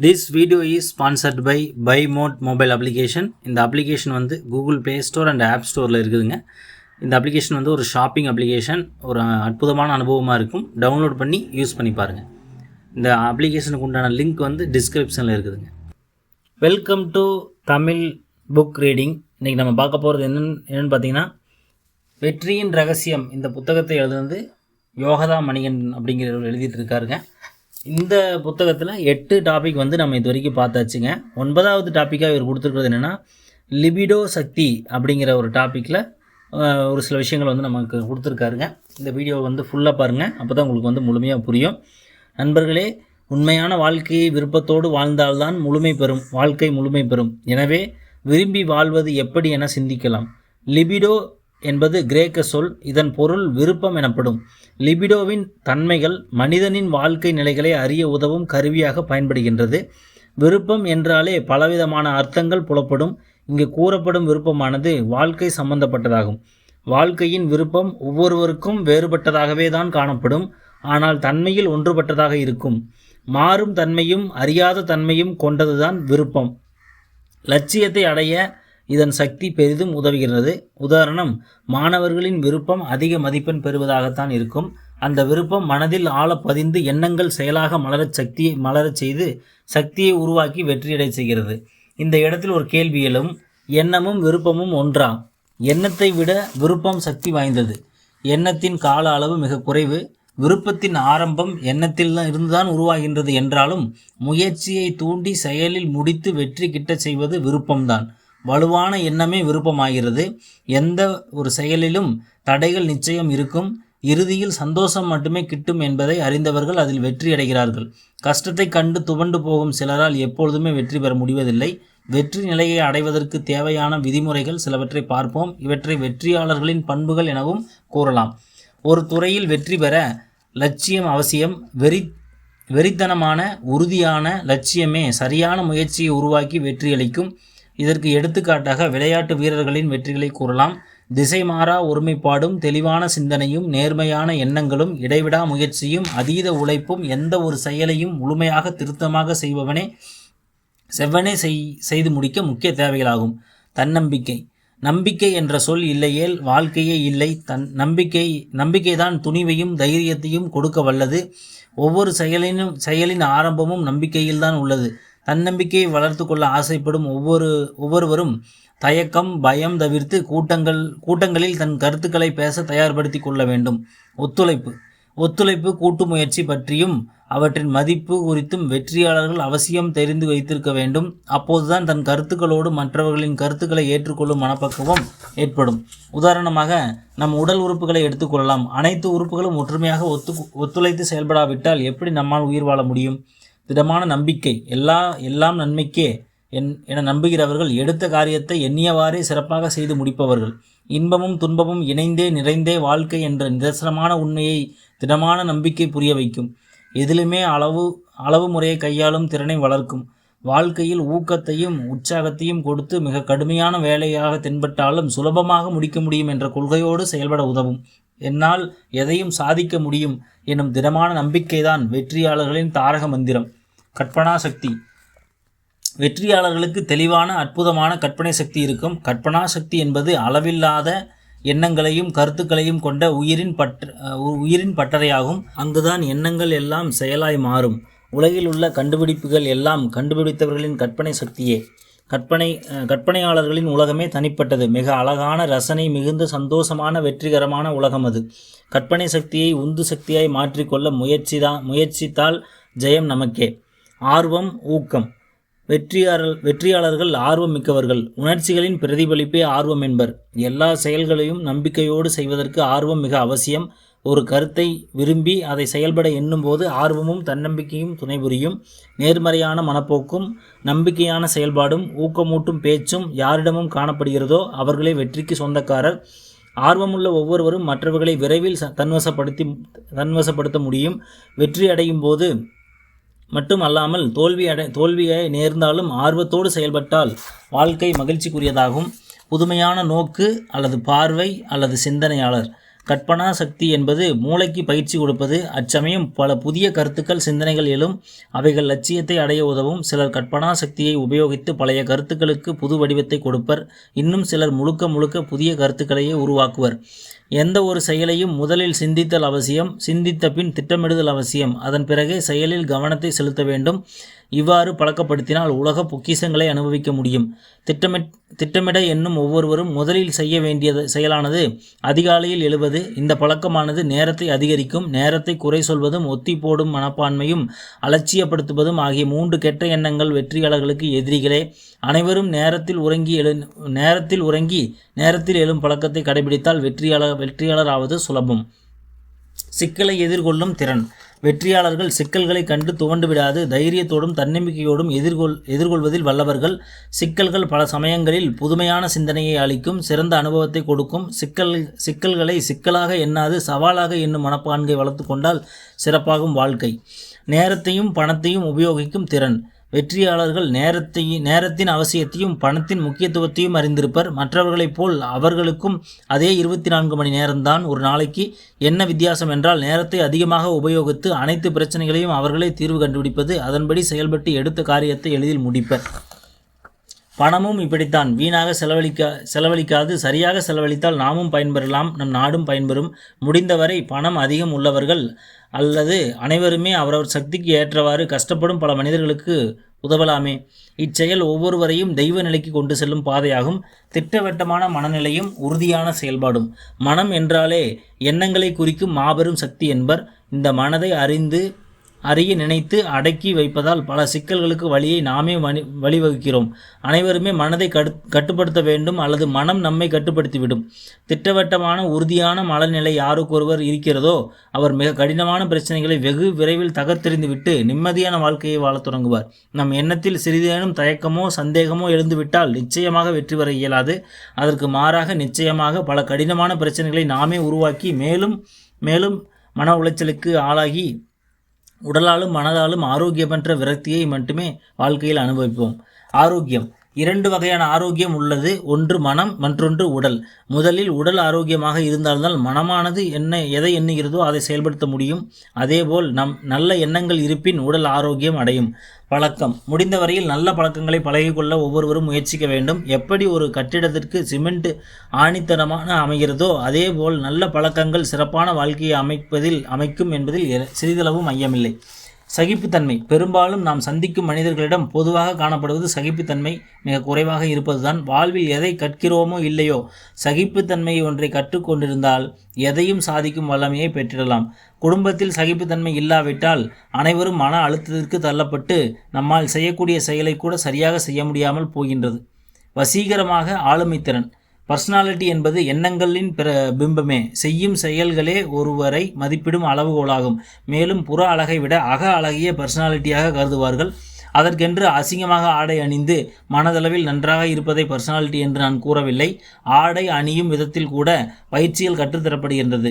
This video is sponsored by by Mode mobile application இந்த application வந்து Google Play store and app ஸ்டோரில் இருக்குதுங்க. இந்த அப்ளிகேஷன் வந்து ஒரு ஷாப்பிங் அப்ளிகேஷன் ஒரு அற்புதமான அனுபவமாக இருக்கும். டவுன்லோட் பண்ணி யூஸ் பண்ணி பாருங்கள் இந்த அப்ளிகேஷனுக்கு உண்டான லிங்க் வந்து டிஸ்கிரிப்ஷனில் இருக்குதுங்க. Welcome to Tamil book reading இன்றைக்கி நம்ம பார்க்க போகிறது என்னன்னு என்னென்னு பார்த்தீங்கன்னா வெற்றியின் ரகசியம். இந்த புத்தகத்தை எழுதுனது யோகதா மணிகன் அப்படிங்கிறவர் எழுதிட்டு இருக்காருங்க. இந்த புத்தகத்தில் எட்டு டாபிக் வந்து நம்ம இது வரைக்கும் பார்த்தாச்சுங்க. ஒன்பதாவது டாப்பிக்காக இவர் கொடுத்துருக்கிறது என்னென்னா லிபிடோ சக்தி அப்படிங்கிற ஒரு டாப்பிக்கில் ஒரு சில விஷயங்கள் வந்து நமக்கு கொடுத்துருக்காருங்க. இந்த வீடியோ வந்து ஃபுல்லாக பாருங்கள் அப்போ தான் உங்களுக்கு வந்து முழுமையாக புரியும். நண்பர்களே உண்மையான வாழ்க்கையை விருப்பத்தோடு வாழ்ந்தால்தான் முழுமை பெறும். வாழ்க்கை முழுமை பெறும். எனவே விரும்பி வாழ்வது எப்படி என சிந்திக்கலாம். லிபிடோ என்பது கிரேக்க சொல். இதன் பொருள் விருப்பம் எனப்படும். லிபிடோவின் தன்மைகள் மனிதனின் வாழ்க்கை நிலைகளை அறிய உதவும் கருவியாக பயன்படுகின்றது. விருப்பம் என்றாலே பலவிதமான அர்த்தங்கள் புலப்படும். இங்கு கூறப்படும் விருப்பமானது வாழ்க்கை சம்பந்தப்பட்டதாகும். வாழ்க்கையின் விருப்பம் ஒவ்வொருவருக்கும் வேறுபட்டதாகவே தான் காணப்படும். ஆனால் தன்மையில் ஒன்றுபட்டதாக இருக்கும். மாறும் தன்மையும் அறியாத தன்மையும் கொண்டதுதான் விருப்பம். லட்சியத்தை அடைய இதன் சக்தி பெரிதும் உதவுகிறது. உதாரணம் மாணவர்களின் விருப்பம் அதிக மதிப்பெண் பெறுவதாகத்தான் இருக்கும். அந்த விருப்பம் மனதில் ஆழ பதிந்து எண்ணங்கள் செயலாக மலரச் சக்தியை மலரச் செய்து சக்தியை உருவாக்கி வெற்றியடை செய்கிறது. இந்த இடத்தில் ஒரு கேள்வி எழும். எண்ணமும் விருப்பமும் ஒன்றா? எண்ணத்தை விட விருப்பம் சக்தி வாய்ந்தது. எண்ணத்தின் கால அளவு மிக குறைவு. விருப்பத்தின் ஆரம்பம் எண்ணத்தில் இருந்துதான் உருவாகின்றது என்றாலும் முயற்சியை தூண்டி செயலில் முடித்து வெற்றி கிட்டச் செய்வது விருப்பம்தான். வலுவான எண்ணமே விருப்பமாகிறது. எந்த ஒரு செயலிலும் தடைகள் நிச்சயம் இருக்கும். இறுதியில் சந்தோஷம் மட்டுமே கிட்டும் என்பதை அறிந்தவர்கள் அதில் வெற்றி அடைகிறார்கள். கஷ்டத்தை கண்டு துவண்டு போகும் சிலரால் எப்பொழுதுமே வெற்றி பெற முடிவதில்லை. வெற்றி நிலையை அடைவதற்கு தேவையான விதிமுறைகள் சிலவற்றை பார்ப்போம். இவற்றை வெற்றியாளர்களின் பண்புகள் எனவும் கூறலாம். ஒரு துறையில் வெற்றி பெற லட்சியம் அவசியம். வெறி வெறித்தனமான உறுதியான லட்சியமே சரியான முயற்சியை உருவாக்கி வெற்றியளிக்கும். இதற்கு எடுத்துக்காட்டாக விளையாட்டு வீரர்களின் வெற்றிகளை கூறலாம். திசை மாறா ஒருமைப்பாடும் தெளிவான சிந்தனையும் நேர்மையான எண்ணங்களும் இடைவிடா முயற்சியும் அதீத உழைப்பும் எந்த ஒரு செயலையும் முழுமையாக திருத்தமாக செய்பவனே செவ்வனே செய் செய்து முடிக்க முக்கிய தேவைகளாகும். தன்னம்பிக்கை. நம்பிக்கை என்ற சொல் இல்லையேல் வாழ்க்கையே இல்லை. தன் நம்பிக்கை நம்பிக்கைதான் துணிவையும் தைரியத்தையும் கொடுக்க வல்லது. ஒவ்வொரு செயலினும் செயலின் ஆரம்பமும் நம்பிக்கையில்தான் உள்ளது. தன்னம்பிக்கையை வளர்த்து கொள்ள ஆசைப்படும் ஒவ்வொரு ஒவ்வொருவரும் தயக்கம் பயம் தவிர்த்து கூட்டங்கள் கூட்டங்களில் தன் கருத்துக்களை பேச தயார்படுத்தி கொள்ள வேண்டும். ஒத்துழைப்பு. ஒத்துழைப்பு கூட்டு முயற்சி பற்றியும் அவற்றின் மதிப்பு குறித்தும் வெற்றியாளர்கள் அவசியம் தெரிந்து வைத்திருக்க வேண்டும். அப்போதுதான் தன் கருத்துக்களோடு மற்றவர்களின் கருத்துக்களை ஏற்றுக்கொள்ளும் மனப்பக்குவம் ஏற்படும். உதாரணமாக நம் உடல் உறுப்புகளை எடுத்துக்கொள்ளலாம் அனைத்து உறுப்புகளும் ஒற்றுமையாக ஒத்து ஒத்துழைத்து செயல்படாவிட்டால் எப்படி நம்மால் உயிர் வாழ முடியும்? திடமான நம்பிக்கை. எல்லா எல்லாம் நன்மைக்கே என் என நம்புகிறவர்கள் எடுத்த காரியத்தை எண்ணியவாறே சிறப்பாக செய்து முடிப்பவர்கள். இன்பமும் துன்பமும் இணைந்தே நிறைந்தே வாழ்க்கை என்ற நிதர்சனமான உண்மையை திடமான நம்பிக்கை புரிய வைக்கும். எதிலுமே அளவு அளவு முறையை கையாளும் திறனை வளர்க்கும். வாழ்க்கையில் ஊக்கத்தையும் உற்சாகத்தையும் கொடுத்து மிக கடுமையான வேலையாக தென்பட்டாலும் சுலபமாக முடிக்க முடியும் என்ற கொள்கையோடு செயல்பட உதவும். என்னால் எதையும் சாதிக்க முடியும் எனும் திடமான நம்பிக்கைதான் வெற்றியாளர்களின் தாரக மந்திரம். கற்பனா சக்தி. வெற்றியாளர்களுக்கு தெளிவான அற்புதமான கற்பனை சக்தி இருக்கும். கற்பனா சக்தி என்பது அளவில்லாத எண்ணங்களையும் கருத்துக்களையும் கொண்ட உயிரின் பற்ற உயிரின் பட்டறையாகும். அங்குதான் எண்ணங்கள் எல்லாம் செயலாய் மாறும். உலகில் உள்ள கண்டுபிடிப்புகள் எல்லாம் கண்டுபிடித்தவர்களின் கற்பனை சக்தியே. கற்பனை கற்பனையாளர்களின் உலகமே தனிப்பட்டது. மிக அழகான ரசனை மிகுந்த சந்தோஷமான வெற்றிகரமான உலகம் அது. கற்பனை சக்தியை உந்து சக்தியாய் மாற்றிக்கொள்ள முயற்சி தான் முயற்சித்தால் ஜெயம் நமக்கே. ஆர்வம் ஊக்கம். வெற்றியாளர் வெற்றியாளர்கள் ஆர்வம் மிக்கவர்கள். உணர்ச்சிகளின் பிரதிபலிப்பே ஆர்வம் என்பர். எல்லா செயல்களையும் நம்பிக்கையோடு செய்வதற்கு ஆர்வம் மிக அவசியம். ஒரு கருத்தை விரும்பி அதை செயல்பட எண்ணும்போது ஆர்வமும் தன்னம்பிக்கையும் துணைபுரியும் நேர்மறையான மனப்போக்கும் நம்பிக்கையான செயல்பாடும் ஊக்கமூட்டும் பேச்சும் யாரிடமும் காணப்படுகிறதோ அவர்களே வெற்றிக்கு சொந்தக்காரர். ஆர்வமுள்ள ஒவ்வொருவரும் மற்றவர்களை விரைவில் தன்வசப்படுத்தி தன்வசப்படுத்த முடியும். வெற்றி அடையும் போது மட்டும் அல்லாமல் தோல்வி அடை தோல்வியை நேர்ந்தாலும் ஆர்வத்தோடு செயல்பட்டால் வாழ்க்கை மகிழ்ச்சிக்குரியதாகும். புதுமையான நோக்கு அல்லது பார்வை அல்லது சிந்தனையாளர். கற்பனா சக்தி என்பது மூளைக்கு பயிற்சி கொடுப்பது. அச்சமயம் பல புதிய கருத்துக்கள் சிந்தனைகள் எழும். அவைகள் லட்சியத்தை அடைய உதவும். சிலர் கற்பனா சக்தியை உபயோகித்து பழைய கருத்துக்களுக்கு புது வடிவத்தை கொடுப்பர். இன்னும் சிலர் முழுக்க முழுக்க புதிய கருத்துக்களையே உருவாக்குவர். எந்த ஒரு செயலையும் முதலில் சிந்தித்தல் அவசியம். சிந்தித்த பின் திட்டமிடுதல் அவசியம். அதன் பிறகே செயலில் கவனத்தை செலுத்த வேண்டும். இவ்வாறு பழக்கப்படுத்தினால் உலக பொக்கிஷங்களை அனுபவிக்க முடியும். திட்டமிட் திட்டமிட என்னும் ஒவ்வொருவரும் முதலில் செய்ய வேண்டியது செயலானது அதிகாலையில் எழுவது. இந்த பழக்கமானது நேரத்தை அதிகரிக்கும் நேரத்தை குறை சொல்வதும் ஒத்தி போடும் மனப்பான்மையும் அலட்சியப்படுத்துவதும் ஆகிய மூன்று கெட்ட எண்ணங்கள் வெற்றியாளர்களுக்கு எதிரிகளே. அனைவரும் நேரத்தில் உறங்கி எழு நேரத்தில் உறங்கி நேரத்தில் எழும் பழக்கத்தை கடைபிடித்தால் வெற்றியாளர் வெற்றியாளராவது சுலபம். சிக்கலை எதிர்கொள்ளும் திறன். வெற்றியாளர்கள் சிக்கல்களை கண்டு துவண்டு விடாது தைரியத்தோடும் தன்னம்பிக்கையோடும் எதிர்கொள் எதிர்கொள்வதில் வல்லவர்கள். சிக்கல்கள் பல சமயங்களில் புதுமையான சிந்தனையை அளிக்கும் சிறந்த அனுபவத்தை கொடுக்கும். சிக்கல் சிக்கல்களை சிக்கலாக எண்ணாது சவாலாக எண்ணும் மனப்பான்கை வளர்த்து கொண்டால் சிறப்பாகும் வாழ்க்கை. நேரத்தையும் பணத்தையும் உபயோகிக்கும் திறன். வெற்றியாளர்கள் நேரத்தையும் நேரத்தின் அவசியத்தையும் பணத்தின் முக்கியத்துவத்தையும் அறிந்திருப்பர். மற்றவர்களைப் போல் அவர்களுக்கும் அதே இருபத்தி நான்கு மணி நேரம்தான் ஒரு நாளைக்கு என்ன வித்தியாசம் என்றால் நேரத்தை அதிகமாக உபயோகித்து அனைத்து பிரச்சனைகளையும் அவர்களே தீர்வு கண்டுபிடிப்பது அதன்படி செயல்பட்டு எடுத்த காரியத்தை எளிதில் முடிப்பர். பணமும் இப்படித்தான். வீணாக செலவழிக்க செலவழிக்காது. சரியாக செலவழித்தால் நாமும் பயன்பெறலாம். நம் நாடும் பயன்பெறும். முடிந்தவரை பணம் அதிகம் உள்ளவர்கள் அல்லது அனைவருமே அவரவர் சக்திக்கு ஏற்றவாறு கஷ்டப்படும் பல மனிதர்களுக்கு உதவலாமே. இச்செயல் ஒவ்வொருவரையும் தெய்வ நிலைக்கு கொண்டு செல்லும் பாதையாகும். திட்டவட்டமான மனநிலையும் உறுதியான செயல்பாடும். மனம் என்றாலே எண்ணங்களை குறிக்கும் மாபெரும் சக்தி என்பர். இந்த மனதை அறிந்து அறிய நினைத்து அடக்கி வைப்பதால் பல சிக்கல்களுக்கு வழியை நாமே வழி வழிவகுக்கிறோம். அனைவருமே மனதை கடு கட்டுப்படுத்த வேண்டும் அல்லது மனம் நம்மை கட்டுப்படுத்திவிடும். திட்டவட்டமான உறுதியான மனநிலை யாருக்கொருவர் இருக்கிறதோ அவர் மிக கடினமான பிரச்சனைகளை வெகு விரைவில் தகர்த்தெறிந்துவிட்டு நிம்மதியான வாழ்க்கையை வாழத் தொடங்குவார். நம் எண்ணத்தில் சிறிதேனும் தயக்கமோ சந்தேகமோ எழுந்துவிட்டால் நிச்சயமாக வெற்றி பெற இயலாது. அதற்கு மாறாக நிச்சயமாக பல கடினமான பிரச்சனைகளை நாமே உருவாக்கி மேலும் மேலும் மன உளைச்சலுக்கு ஆளாகி உடலாலும் மனதாலும் ஆரோக்கியமற்ற விரக்தியை மட்டுமே வாழ்க்கையில் அனுபவிப்போம். ஆரோக்கியம். இரண்டு வகையான ஆரோக்கியம் உள்ளது. ஒன்று மனம் மற்றொன்று உடல். முதலில் உடல் ஆரோக்கியமாக இருந்தால்தான் மனமானது என்ன எதை எண்ணுகிறதோ அதை செயல்படுத்த முடியும். அதேபோல் நம் நல்ல எண்ணங்கள் இருப்பின் உடல் ஆரோக்கியம் அடையும். பழக்கம். முடிந்தவரையில் நல்ல பழக்கங்களை பழகிக்கொள்ள ஒவ்வொருவரும் முயற்சிக்க வேண்டும். எப்படி ஒரு கட்டிடத்திற்கு சிமெண்ட் ஆணித்தனமான அமைகிறதோ அதேபோல் நல்ல பழக்கங்கள் சிறப்பான வாழ்க்கையை அமைப்பதில் அமைக்கும் என்பதில் எ- சிறிதளவும் ஐயமில்லை சகிப்புத்தன்மை. பெரும்பாலும் நாம் சந்திக்கும் மனிதர்களிடம் பொதுவாக காணப்படுவது சகிப்புத்தன்மை மிக குறைவாக இருப்பதுதான். வாழ்வில் எதை கற்கிறோமோ இல்லையோ சகிப்புத்தன்மை ஒன்றை கற்றுக்கொண்டிருந்தால் எதையும் சாதிக்கும் வல்லமையை பெற்றிடலாம். குடும்பத்தில் சகிப்புத்தன்மை இல்லாவிட்டால் அனைவரும் மன அழுத்தத்திற்கு தள்ளப்பட்டு நம்மால் செய்யக்கூடிய செயலை கூட சரியாக செய்ய முடியாமல் போகின்றது. வசீகரமாக ஆளுமைத்திறன். பர்சனாலிட்டி என்பது எண்ணங்களின் பிற பிம்பமே. செய்யும் செயல்களே ஒருவரை மதிப்பிடும் அளவுகோலாகும். மேலும் புற அழகை விட அக அழகிய பர்சனாலிட்டியாக கருதுவார்கள். அதற்கென்று அசிங்கமாக ஆடை அணிந்து மனதளவில் நன்றாக இருப்பதை பர்சனாலிட்டி என்று நான் கூறவில்லை. ஆடை அணியும் விதத்தில் கூட பயிற்சிகள் கற்றுத்தரப்படுகின்றது.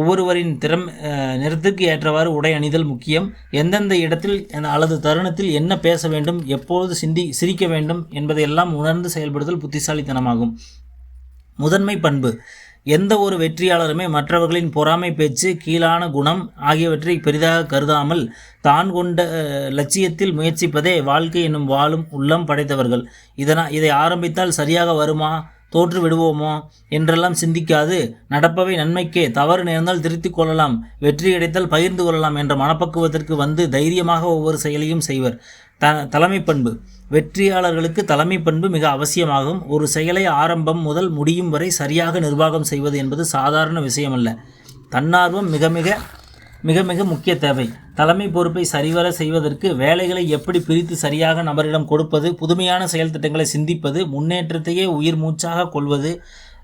ஒவ்வொருவரின் திறம் நிறத்துக்கு நிறத்திற்கு ஏற்றவாறு உடை அணிதல் முக்கியம். எந்தெந்த இடத்தில் அல்லது தருணத்தில் என்ன பேச வேண்டும் எப்பொழுது சிந்தி சிரிக்க வேண்டும் என்பதையெல்லாம் உணர்ந்து செயல்படுதல் புத்திசாலித்தனமாகும். முதன்மை பண்பு. எந்த ஒரு வெற்றியாளருமே மற்றவர்களின் பொறாமை பேச்சு கீழான குணம் ஆகியவற்றை பெரிதாக கருதாமல் தான் கொண்ட லட்சியத்தில் முயற்சிப்பதே வாழ்க்கை என்னும் வாழும் உள்ளம் படைத்தவர்கள். இதனா இதை ஆரம்பித்தால் சரியாக வருமா? தோற்று விடுவோமோ? என்றெல்லாம் சிந்திக்காது. நடப்பவை நன்மைக்கே தவறு நேர்ந்தால் திருத்திக் கொள்ளலாம். வெற்றி கிடைத்தால் பகிர்ந்து கொள்ளலாம் என்ற மனப்பக்குவத்திற்கு வந்து தைரியமாக ஒவ்வொரு செயலையும் செய்வர். த தலைமை பண்பு. வெற்றியாளர்களுக்கு தலைமை பண்பு மிக அவசியமாகும். ஒரு செயலை ஆரம்பம் முதல் முடியும் வரை சரியாக நிர்வாகம் செய்வது என்பது சாதாரண விஷயமல்ல. தன்னார்வம் மிக மிக மிக மிக முக்கிய தேவை. தலைமை பொறுப்பை சரிவர செய்வதற்கு வேலைகளை எப்படி பிரித்து சரியாக நபரிடம் கொடுப்பது புதுமையான செயல் திட்டங்களை சிந்திப்பது முன்னேற்றத்தையே உயிர் மூச்சாக கொள்வது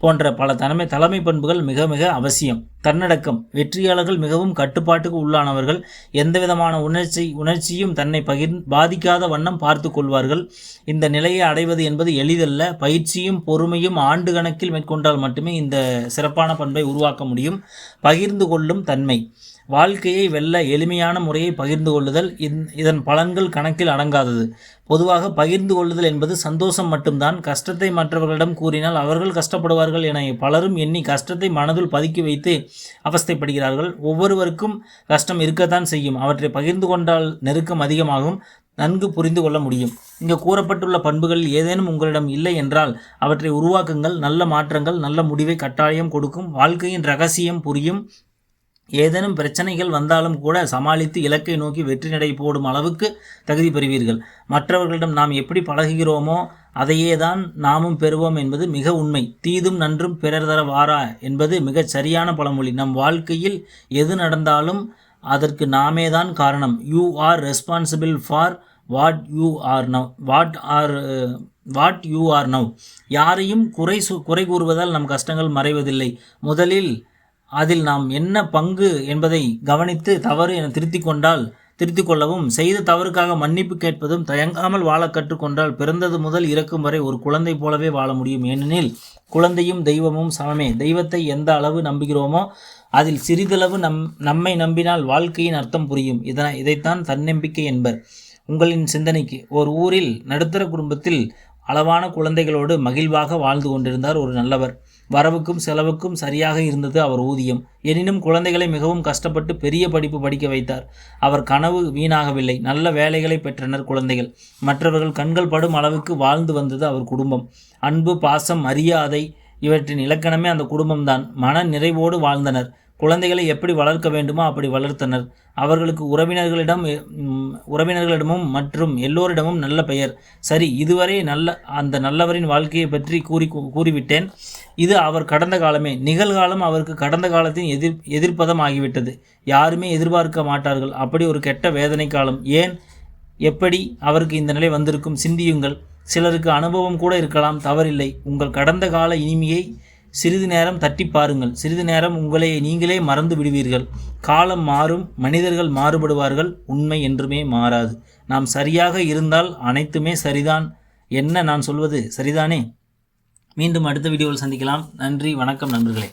போன்ற பல தலைமை தலைமை பண்புகள் மிக மிக அவசியம். தன்னடக்கம். வெற்றியாளர்கள் மிகவும் கட்டுப்பாட்டுக்கு உள்ளானவர்கள். எந்தவிதமான உணர்ச்சி உணர்ச்சியும் தன்னை பகிர் பாதிக்காத வண்ணம் பார்த்து கொள்வார்கள். இந்த நிலையை அடைவது என்பது எளிதல்ல. பயிற்சியும் பொறுமையும் ஆண்டு கணக்கில் மேற்கொண்டால் மட்டுமே இந்த சிறப்பான பண்பை உருவாக்க முடியும். பகிர்ந்து கொள்ளும் தன்மை. வாழ்க்கையை வெல்ல எளிமையான முறையை பகிர்ந்து கொள்ளுதல் இந்- இதன் பலன்கள் கணக்கில் அடங்காதது. பொதுவாக பகிர்ந்து கொள்ளுதல் என்பது சந்தோஷம் மட்டும்தான். கஷ்டத்தை மற்றவர்களிடம் கூறினால் அவர்கள் கஷ்டப்படுவார்கள் என பலரும் எண்ணி கஷ்டத்தை மனதில் பதுக்கி வைத்து அவஸ்தைப்படுகிறார்கள். ஒவ்வொருவருக்கும் கஷ்டம் இருக்கத்தான் செய்யும். அவற்றை பகிர்ந்து கொண்டால் நெருக்கம் அதிகமாகும். நன்கு புரிந்து கொள்ள முடியும். இங்கு கூறப்பட்டுள்ள பண்புகளில் ஏதேனும் உங்களிடம் இல்லை என்றால் அவற்றை உருவாக்குங்கள். நல்ல மாற்றங்கள் நல்ல முடிவை கட்டாயம் கொடுக்கும். வாழ்க்கையின் ரகசியம் புரியும். ஏதேனும் பிரச்சனைகள் வந்தாலும் கூட சமாளித்து இலக்கை நோக்கி வெற்றி நடை போடும் அளவுக்கு தகுதி பெறுவீர்கள். மற்றவர்களிடம் நாம் எப்படி பழகுகிறோமோ அதையே தான் நாமும் பெறுவோம் என்பது மிக உண்மை. தீதும் நன்றும் பிறர் தர வாரா என்பது மிகச் சரியான பழமொழி. நம் வாழ்க்கையில் எது நடந்தாலும் அதற்கு நாமே தான் காரணம். You are responsible for what you are now what are what you are now. யாரையும் குறை சு குறை கூறுவதால் நம் கஷ்டங்கள் மறைவதில்லை. முதலில் அதில் நாம் என்ன பங்கு என்பதை கவனித்து தவறு என திருத்திக் கொண்டால் திருத்திக் கொள்ளவும் செய்த தவறுக்காக மன்னிப்பு கேட்பதும் தயங்காமல் வாழ கற்றுக்கொண்டால் பிறந்தது முதல் இறக்கும் வரை ஒரு குழந்தை போலவே வாழ முடியும். ஏனெனில் குழந்தையும் தெய்வமும் சமமே. தெய்வத்தை எந்த அளவு நம்புகிறோமோ அதில் சிறிதளவு நம் நம்மை நம்பினால் வாழ்க்கையின் அர்த்தம் புரியும். இதனை இதைத்தான் தன்னம்பிக்கை என்பர். உங்களின் சிந்தனைக்கு ஒரு ஊரில் நடுத்தர குடும்பத்தில் அளவான குழந்தைகளோடு மகிழ்வாக வாழ்ந்து கொண்டிருந்தார் ஒரு நல்லவர். வரவுக்கும் செலவுக்கும் சரியாக இருந்தது அவர் ஊதியம். எனினும் குழந்தைகளை மிகவும் கஷ்டப்பட்டு பெரிய படிப்பு படிக்க வைத்தார். அவர் கனவு வீணாகவில்லை. நல்ல வேலைகளை பெற்றனர் குழந்தைகள். மற்றவர்கள் கண்கள் படும் அளவுக்கு வாழ்ந்து வந்தது அவர் குடும்பம். அன்பு பாசம் மரியாதை இவற்றின் இலக்கணமே அந்த குடும்பம்தான். மன நிறைவோடு வாழ்ந்தனர். குழந்தைகளை எப்படி வளர்க்க வேண்டுமோ அப்படி வளர்த்தனர். அவர்களுக்கு உறவினர்களிடம் உறவினர்களிடமும் மற்றும் எல்லோரிடமும் நல்ல பெயர். சரி இதுவரை நல்ல அந்த நல்லவரின் வாழ்க்கையை பற்றி கூறி கூறிவிட்டேன். இது அவர் கடந்த காலமே. நிகழ்காலம் அவருக்கு கடந்த காலத்தின் எதிர் எதிர்ப்பதம் ஆகிவிட்டது யாருமே எதிர்பார்க்க மாட்டார்கள். அப்படி ஒரு கெட்ட வேதனை காலம் ஏன்? எப்படி அவருக்கு இந்த நிலை வந்திருக்கும்? சிந்தியுங்கள். சிலருக்கு அனுபவம் கூட இருக்கலாம். தவறில்லை. உங்கள் கடந்த கால இனிமையை சிறிது நேரம் தட்டி பாருங்கள். சிறிது நேரம் உங்களை நீங்களே மறந்து விடுவீர்கள். காலம் மாறும் மனிதர்கள் மாறுபடுவார்கள் உண்மை என்றுமே மாறாது. நாம் சரியாக இருந்தால் அனைத்துமே சரிதான். என்ன நான் சொல்வது? சரிதானே? மீண்டும் அடுத்த வீடியோவில் சந்திக்கலாம். நன்றி வணக்கம் நண்பர்களே.